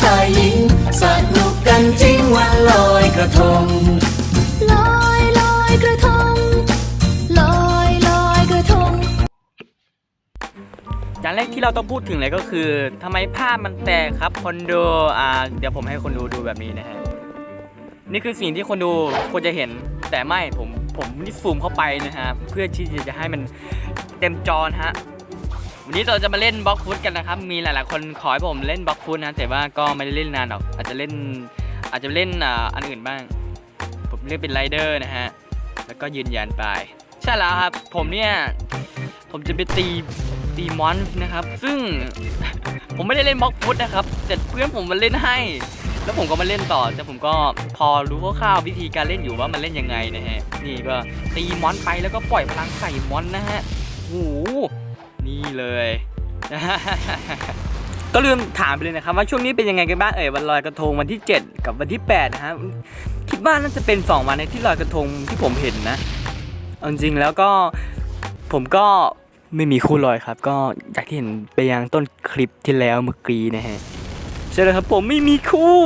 ชายหญิงสนุกกันจริงวันลอยกระทง ลอยลอยกระทง ลอยลอยกระทง อย่างแรกที่เราต้องพูดถึงเลยก็คือทำไมภาพมันแตกครับคนดูอ่าเดี๋ยวผมให้คนดูดูแบบนี้นะฮะนี่คือสิ่งที่คนดูควรจะเห็นแต่ไม่ผมผมนี่ซูมเข้าไปนะฮะเพื่อที่จะให้มันเต็มจอนะฮะ วันนี้เราจะมาเล่นบล็อกฟุตกันนะครับ มีหลาย ๆ คนขอให้ผมเล่นบล็อกฟุตนะ แต่ว่าก็ไม่ได้เล่นนานหรอก อาจจะเล่น อาจจะเล่นอ,อันอื่นบ้าง ผมเล่นเป็นไรเดอร์นะฮะ แล้วก็ยืนยันไป ใช่แล้วครับ ผมเนี่ย ผมจะไปตี ตีมอนส์นะครับ ซึ่งผมไม่ได้เล่นบล็อกฟุตนะครับ แต่เพื่อนผมมันเล่นให้ แล้วผมก็มาเล่นต่อ แต่ผมก็พอรู้คร่าวๆวิธีการเล่นอยู่ว่ามันเล่นยังไงนะฮะ นี่ก็ตีมอนไปแล้วก็ปล่อยพลังใส่มอนนะฮะโอ้โห นี่เลยก็ลืมถามไปเลยนะครับว่าช่วงนี้เป็นยังไงกันบ้างเอ่ยวันลอยกระทงวันที่ 7 กับวันที่8นะฮะคิดว่าน่าจะเป็น 2 วันในที่ลอยกระทงที่ผมเห็นนะเอาจริงๆแล้วก็ผมก็ไม่มีคู่ลอยครับ ก็จากที่เห็นไปยังต้นคลิปที่แล้วเมื่อกี้นะฮะใช่เลยครับผมไม่มีคู่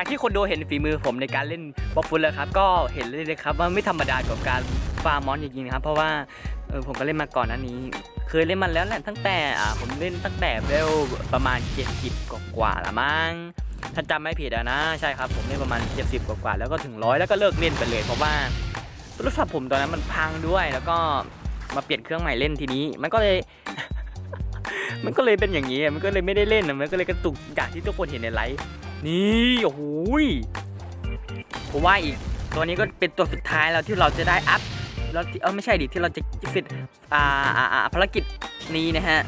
จากที่คนดูเห็นฝีมือผมในการเล่นบล็อกฟุตแล้วครับ ก็เห็นเลยนะครับว่าไม่ธรรมดากับการฟาร์มมอนจริงๆครับ เพราะว่าเออผมก็เล่นมาก่อนหน้านี้ เคยเล่นมันแล้วแหละตั้งแต่อ่าผมเล่นตั้งแต่เวลประมาณ 70 กว่าๆละมั้งถ้าจำไม่ผิดอะนะใช่ครับผมเล่นประมาณ 70 กว่าๆแล้วก็ถึงร้อยแล้วก็เลิกเล่นไปเลย เพราะว่าโทรศัพท์ผมตอนนั้นมันพังด้วย แล้วก็มาเปลี่ยนเครื่องใหม่เล่นทีนี้ มันก็เลย มันก็เลยเป็นอย่างนี้มันก็เลยไม่ได้เล่นอะมันก็เลยกระตุกอย่างที่ทุกคนเห็นในไลฟ์ นี่โอ้โหยผมว่าอีก ตัวนี้ก็เป็นตัวสุดท้ายแล้วที่เราจะได้อัพแล้วเออไม่ใช่ดิที่เราจะฟิตอ่าอ่าอ่าภารกิจนี้นะฮะ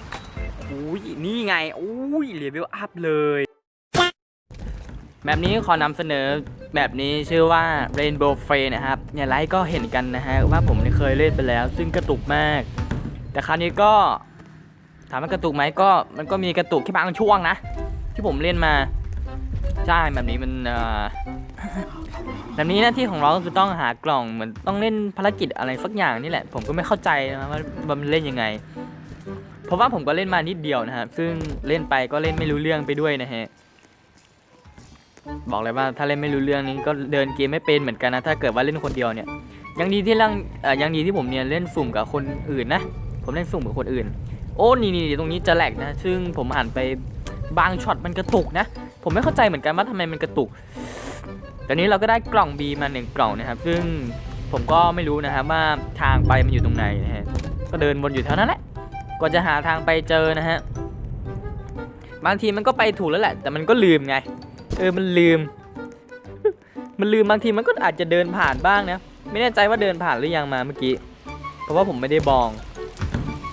โอ้ยนี่ไงโอ้ยเลเวลอัพเลยแบบนี้ขอนำเสนอแบบนี้ชื่อว่า Rainbow f r a y นะครับเนี่ยไลฟ์ก็เห็นกันนะฮะว่าผมเคยเล่นไปแล้ว ซึ่งกระตุกมาก แต่คราวนี้ก็ถามว่ากระตุกไหมก็มันก็มีกระตุกแค่บางช่วงนะ ที่ผมเล่นมา ใช่แบบนี้มันเอ่อแบบนี้หน้าที่ของเราก็คือต้องหากล่องเหมือนต้องเล่นภารกิจอะไรสักอย่างนี่แหละ ผมก็ไม่เข้าใจนะว่ามันเล่นยังไง เพราะว่าผมก็เล่นมานิดเดียวนะครับซึ่งเล่นไปก็เล่นไม่รู้เรื่องไปด้วยนะฮะบอกเลยว่าถ้าเล่นไม่รู้เรื่องนี้ก็เดินเกมไม่เป็นเหมือนกันนะถ้าเกิดว่าเล่นคนเดียวเนี่ย ยังดีที่ร่างเอ่อยังดีที่ผมเนี่ยเล่นสุ่มกับคนอื่นนะผมเล่นสุ่มกับคนอื่น โอ้นี่นี่ตรงนี้จะแหลกนะ ซึ่งผมหันไปบางช็อตมันกระตุกนะ ผมไม่เข้าใจเหมือนกันว่าทำไมมันกระตุก ตอนนี้เราก็ได้กล่อง B มาหนึ่งกล่องนะครับ ซึ่งผมก็ไม่รู้นะครับว่าทางไปมันอยู่ตรงไหนนะฮะ ก็เดินวนอยู่แถวนั้นแหละ กว่าจะหาทางไปเจอนะฮะ บางทีมันก็ไปถูกแล้วแหละ แต่มันก็ลืมไง เออ มันลืม มันลืมบางทีมันก็อาจจะเดินผ่านบ้างนะ ไม่แน่ใจว่าเดินผ่านหรือยังมาเมื่อกี้ เพราะว่าผมไม่ได้มอง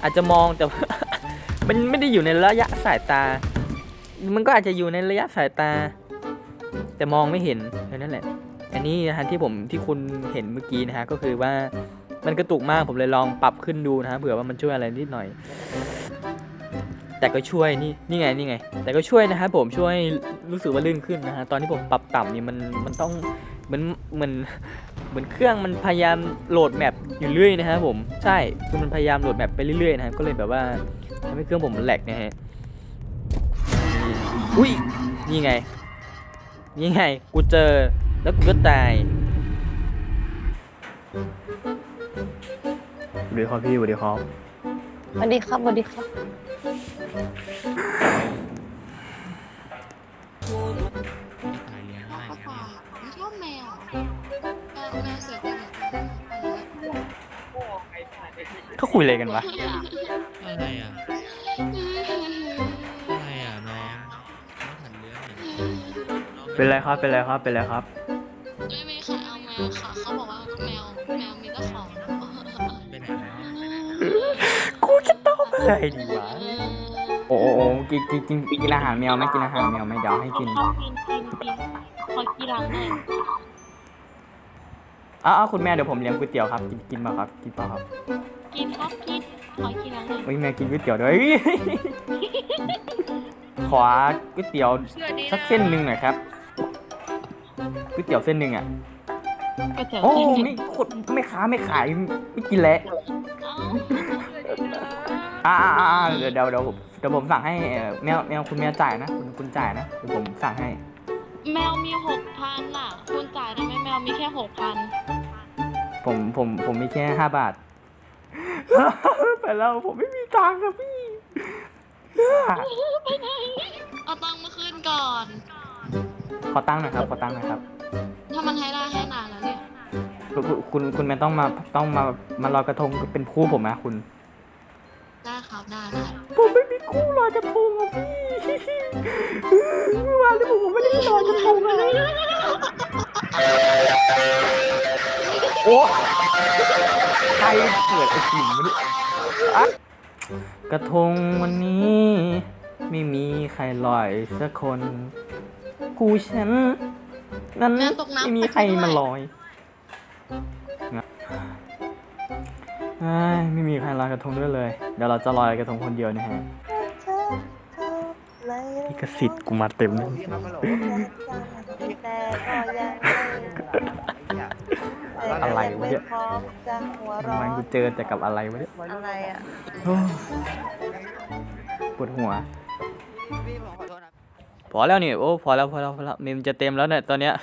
อาจจะมองแต่มันไม่ได้อยู่ในระยะสายตา มันก็อาจจะอยู่ในระยะสายตา แต่มองไม่เห็นแค่นั้นแหละ อันนี้นะฮะที่ผมที่คุณเห็นเมื่อกี้นะฮะก็คือว่ามันกระตุกมากผมเลยลองปรับขึ้นดูนะฮะเผื่อว่ามันช่วยอะไรนิดหน่อย แต่ก็ช่วยนี่นี่ไงนี่ไง แต่ก็ช่วยนะฮะผมช่วยรู้สึกว่าลื่นขึ้นนะฮะตอนที่ผมปรับต่ำนี่มันมันต้องเหมือนเหมือนเหมือนเครื่องมันพยายามโหลดแมปอยู่เรื่อยนะฮะผมใช่คือมันพยายามโหลดแมปไปเรื่อยๆนะฮะก็เลยแบบว่าทำให้เครื่องผมมันแหลกนะฮะ อุ้ยนี่ไง นี่ไง กูเจอ แล้วกูก็ตายสวัสดีครับพี่สวัสดีครับสวัสดีครับสวัสดีครับ เขาฝากไม่ชอบแมวแมวแมวเสือไปหมดเขาคุยอะไรกันวะ อะไรอะ เห็นเป็นไรครับ เป็นไรครับ เป็นไรครับ ไม่มีใครเอาแมวค่ะเขาบอกว่าแมวแมวมีเจ้าของไปไหนแล้วกูจะตอบอะไรดีวะ โอ้โอ้กินกินกินกินอาหารแมวไหมกินอาหารแมวไหมเดี๋ยวให้กินกินกินกินขอกีรังหน่อยอ้าวคุณแม่เดี๋ยวผมเลี้ยงก๋วยเตี๋ยวครับ กินกินมาครับ กินเปล่าครับ กินครับกินขอกีรังหน่อยเฮ้ยแม่กินก๋วยเตี๋ยวด้วยขอก๋วยเตี๋ยวสักเส้นหนึ่งหน่อยครับ ก๋วยเตี๋ยวเส้นหนึ่งอะก๋วยเตี๋ยวโอ้เส้นหนึ่งไม่คนไม่ค้าไม่ขายไม่กินแล้วอ้าวอ่าอ่าอ่าเดี๋ยวเดี๋ยวเดี๋ยวผมเดี๋ยวผมสั่งให้เอ่อแมวแมวคุณแมวจ่ายนะคุณคุณจ่ายนะเดี๋ยวผมสั่งให้ แมวมีหกพันอะ คุณจ่ายได้ไหมแมวมีแค่หกพันผมผมผมมีแค่ห้าบาท ไปแล้วผมไม่มีตังค์ครับพี่เอาตังค์มาคืนก่อน ขอตังค์หน่อยครับ ขอตังค์หน่อยครับถ้ามันให้ได้ให้นานแล้วเนี่ยคุณคุณคุณคุณแม่ต้องมาต้องมามาลอยกระทงเป็นคู่ผมนะคุณ ได้ครับได้ได้ผมไม่มีคู่ลอยกระทงอะพี่เมื่อวานนี้ผมไม่ได้ลอยกระทงเลยโอ้ใครเกิดไอ้กลิ่นมาดิอะกระทงวันนี้ ไม่มีใครลอยสักคน กูฉัน นั้นแมวตกน้ำไม่มีใครมาลอยนะเอ้ยไม่มีใครลอยกระทงด้วยเลย เดี๋ยวเราจะลอยกระทงคนเดียวนะฮะนี่กสิทธิ์กูมาเต็มเลยพี่ครับฮัลโหลแต่ก็ยังอะไรวะเนี่ยพร้อมจะหัวทำเร้อไมนกูเจอแต่กับอะไรวะเนี่ยอะไรอะโอ้ยปวดหัว พอแล้วนี่โอ้พอแล้วพอแล้วพอแล้วมีมจะเต็มแล้วเนี่ยตอนเนี้ย